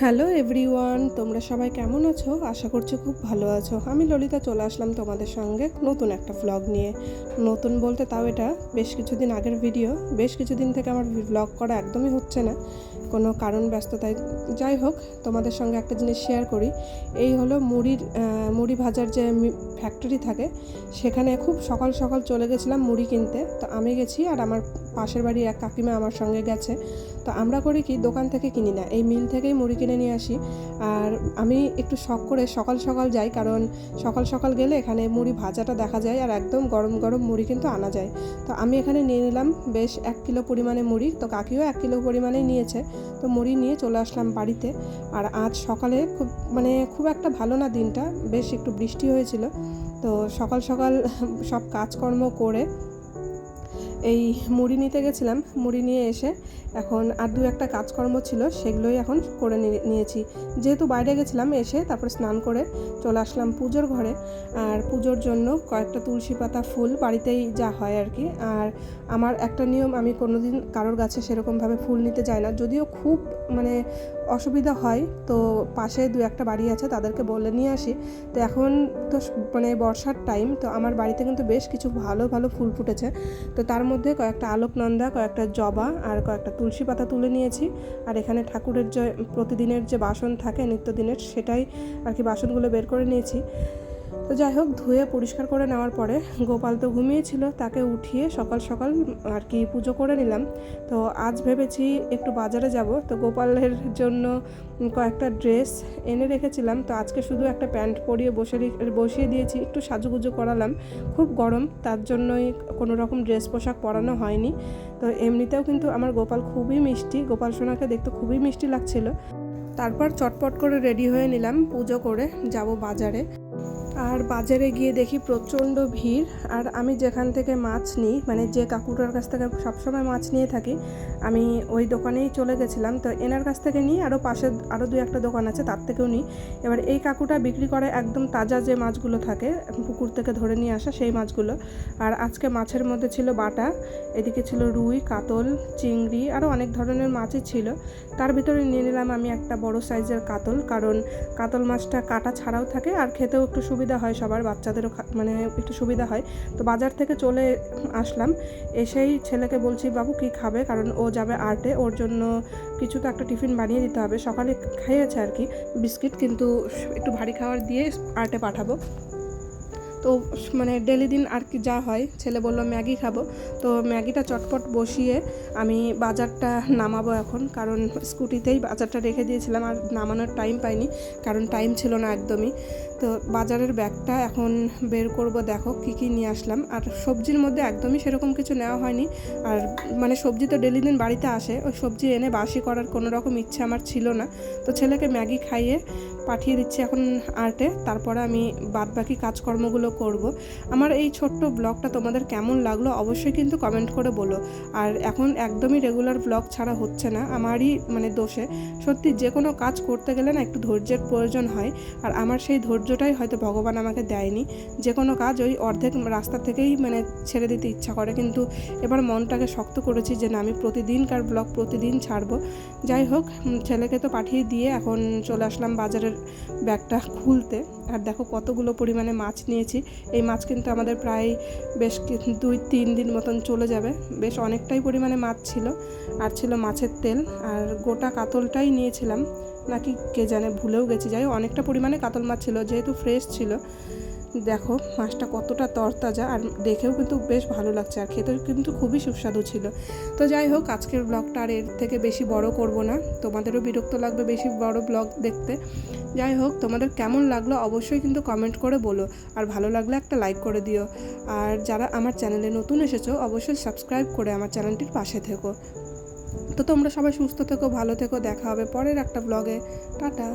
Hello everyone, তোমরা সবাই কেমন আছো? আশা করছি খুব ভালো আছো। আমি ললিতা চলে আসলাম তোমাদের সঙ্গে নতুন একটা ভ্লগ নিয়ে। নতুন বলতে তাও এটা বেশ কিছুদিন আগের ভিডিও বেশ কিছুদিন থেকে আমার ভ্লগ করা একদমই হচ্ছে না। কোনো কারণ ব্যস্ততায় যাই হোক, তোমাদের সঙ্গে একটা জিনিস শেয়ার করি। এই হলো মুড়ির মুড়ি ভাজার যে ফ্যাক্টরি থাকে, সেখানে খুব সকাল সকাল চলে গেছিলাম মুড়ি কিনতে। তো আমি গেছি আর আমার পাশের বাড়ির এক কাকিমা আমার সঙ্গে গেছে। তো আমরা করি কি, দোকান থেকে কিনি না। এই মিল থেকেই মুড়ি কিনে নিয়ে আসি। আর আমি একটু শখ করে সকাল সকাল যাই, কারণ সকাল সকাল গেলে এখানে মুড়ি ভাজাটা দেখা যায় আর একদম গরম গরম মুড়ি কিন্তু আনা যায়। তো আমি এখানে নিয়ে নিলাম বেশ এক কিলো পরিমাণে মুড়ি। তো কাকিও এক কিলো পরিমাণে নিয়েছে। তো মুড়ি নিয়ে চলে আসলাম বাড়িতে। আর আজ সকালে খুব মানে খুব একটা ভালো না দিনটা। বেশ একটু বৃষ্টি হয়েছিল। তো সকাল সকাল সব কাজকর্ম করে এই মুড়ি নিতে গেছিলাম, মুড়ি নিয়ে এসে এখন আর দু একটা কাজকর্ম ছিল, সেগুলোই এখন করে নিয়ে- নিয়েছি। যেহেতু বাইরে গেছিলাম এসে তারপর স্নান করে চলে আসলাম পুজোর ঘরে, আর পুজোর জন্য কয়েকটা তুলসী পাতা ফুল বাড়িতেই যা হয় আর কি। আর আমার একটা নিয়ম, আমি কোনোদিন কারোর গাছে সেরকমভাবে ফুল নিতে যাই না, যদিও খুব মানে অসুবিধা হয়, তো পাশে দু একটা বাড়ি আছে তাদেরকে বলে নিয়ে আসি। তো এখন তো মানে বর্ষার টাইম তো আমার বাড়িতে কিন্তু বেশ কিছু ভালো ভালো ফুল ফুটেছে। তো তার মধ্যে কয়েকটা আলোকনন্দা, কয়েকটা জবা আর কয়েকটা তুলসী পাতা তুলে নিয়েছি। আর এখানে ঠাকুরের যে, প্রতিদিনের যে বাসন থাকে নিত্যদিনের সেটাই আর কি বাসনগুলো বের করে নিয়েছি। তো যাই হোক, ধুয়ে পরিষ্কার করে নেওয়ার পরে গোপাল তো ঘুমিয়েছিল, তাকে উঠিয়ে সকাল সকাল আর কি পুজো করে নিলাম। তো আজ ভেবেছি একটু বাজারে যাব। তো গোপালের জন্য কয়েকটা ড্রেস এনে রেখেছিলাম। তো আজকে শুধু একটা প্যান্ট পরিয়ে বসে বসিয়ে দিয়েছি, একটু সাজুগুজু করালাম। খুব গরম, তার জন্যই কোনো রকম ড্রেস পোশাক পরানো হয়নি। তো এমনিতেও কিন্তু আমার গোপাল খুবই মিষ্টি, গোপাল সোনাকে দেখতে খুবই মিষ্টি লাগছিল। তারপর চটপট করে রেডি হয়ে নিলাম পুজো করে, যাব বাজারে। আর বাজারে গিয়ে দেখি প্রচণ্ড ভিড়। আর আমি যেখান থেকে মাছ নিই মানে যে কাকুটার কাছ থেকে সবসময় মাছ নিয়ে থাকি, আমি ওই দোকানেই চলে গেছিলাম। তো এনার কাছ থেকে নিই আরও পাশে আরও দু একটা দোকান আছে, তার থেকেও নিই। এবার এই কাকুটা বিক্রি করে একদম তাজা যে মাছগুলো থাকে, পুকুর থেকে ধরে নিয়ে আসা সেই মাছগুলো। আর আজকে মাছের মধ্যে ছিল বাটা, এদিকে ছিল রুই, কাতল, চিংড়ি আরও অনেক ধরনের মাছই ছিল। তার ভিতরে নিয়ে নিলাম আমি একটা বড় সাইজের কাতল, কারণ কাতল মাছটা কাটা ছাড়াও থাকে, আর খেতেও একটু সুবিধা হয়, সবার বাচ্চাদেরও মানে একটু সুবিধা হয়। তো বাজার থেকে চলে আসলাম, এসেই ছেলেকে বলছি, বাবু, কি খাবে? কারণ ও যাবে আর্টে ওর জন্য কিছু তো একটা টিফিন বানিয়ে দিতে হবে। সকালে খেয়েছে আর কি, বিস্কিট, কিন্তু একটু ভারী খাবার দিয়ে আর্টে পাঠাবো। তো মানে ডেলি দিন আর কি যা হয়, ছেলে বলল, ম্যাগি খাব। তো ম্যাগিটা চটপট বসিয়ে আমি বাজারটা নামাবো এখন, কারণ স্কুটিতেই বাজারটা রেখে দিয়েছিলাম আর নামানোর টাইম পাইনি, কারণ টাইম ছিল না একদমই। তো বাজারের ব্যাগটা এখন বের করব, দেখো কি কি নিয়ে আসলাম। আর সবজির মধ্যে একদমই সেরকম কিছু নেওয়া হয়নি। আর মানে সবজি তো ডেলি দিন বাড়িতে আসে, ওই সবজি এনে বাসি করার কোনো রকম ইচ্ছে আমার ছিল না। তো ছেলেকে ম্যাগি খাইয়ে পাঠিয়ে দিচ্ছি এখন আর্টে, তারপরে আমি বাদ বাকি কাজকর্মগুলো করব। আমার এই ছোট্ট ব্লগটা তোমাদের কেমন লাগল অবশ্যই কিন্তু কমেন্ট করে বলো। আর এখন একদমই রেগুলার ব্লগ ছাড়া হচ্ছে না, আমারই মানে দোষে। সত্যি যে কোনো কাজ করতে গেলে না একটু ধৈর্যের প্রয়োজন হয়। আর আমার সেই ধৈর্যটাই হয়তো ভগবান আমাকে দেয়নি। যে কোনো কাজ ওই অর্ধেক রাস্তা থেকেই মানে ছেড়ে দিতে ইচ্ছা করে। কিন্তু এবার মনটাকে শক্ত করেছি যে না, আমি প্রতিদিনকার ব্লগ প্রতিদিন ছাড়বো। যাই হোক ছেলেকে তো পাঠিয়ে দিয়ে এখন চলে আসলাম বাজারের ব্যাগটা খুলতে। আর দেখো কতগুলো পরিমাণে মাছ নিয়েছি। এই মাছ কিন্তু আমাদের প্রায় বেশ দুই, তিন দিন মতন চলে যাবে। বেশ অনেকটাই পরিমাণে মাছ ছিল। আর ছিল মাছের তেল। আর গোটা কাতলটাই নিয়েছিলাম। নাকি কে জানে ভুলেও গেছি। যাই অনেকটা পরিমাণে কাতল মাছ ছিল। যেহেতু ফ্রেশ ছিল। দেখো, মাছটা কতটা তরতাজা আর দেখেও কিন্তু বেশ ভালো লাগছে আর খেতেও কিন্তু খুবই সুস্বাদু ছিল। তো যাই হোক, আজকের ব্লগটা আর এর থেকে বেশি বড় করব না। তোমাদেরও বিরক্ত লাগবে বেশি বড় ব্লগ দেখতে। যাই হোক, তোমাদের কেমন লাগল অবশ্যই কিন্তু কমেন্ট করে বলো। আর ভালো লাগলে একটা লাইক করে দিও। আর যারা আমার চ্যানেলে নতুন এসেছ, অবশ্যই সাবস্ক্রাইব করে আমার চ্যানেলটির পাশে থেকো। তো তোমরা সবাই সুস্থ থেকো, ভালো থেকো, দেখা হবে পরের একটা ব্লগে টাটা।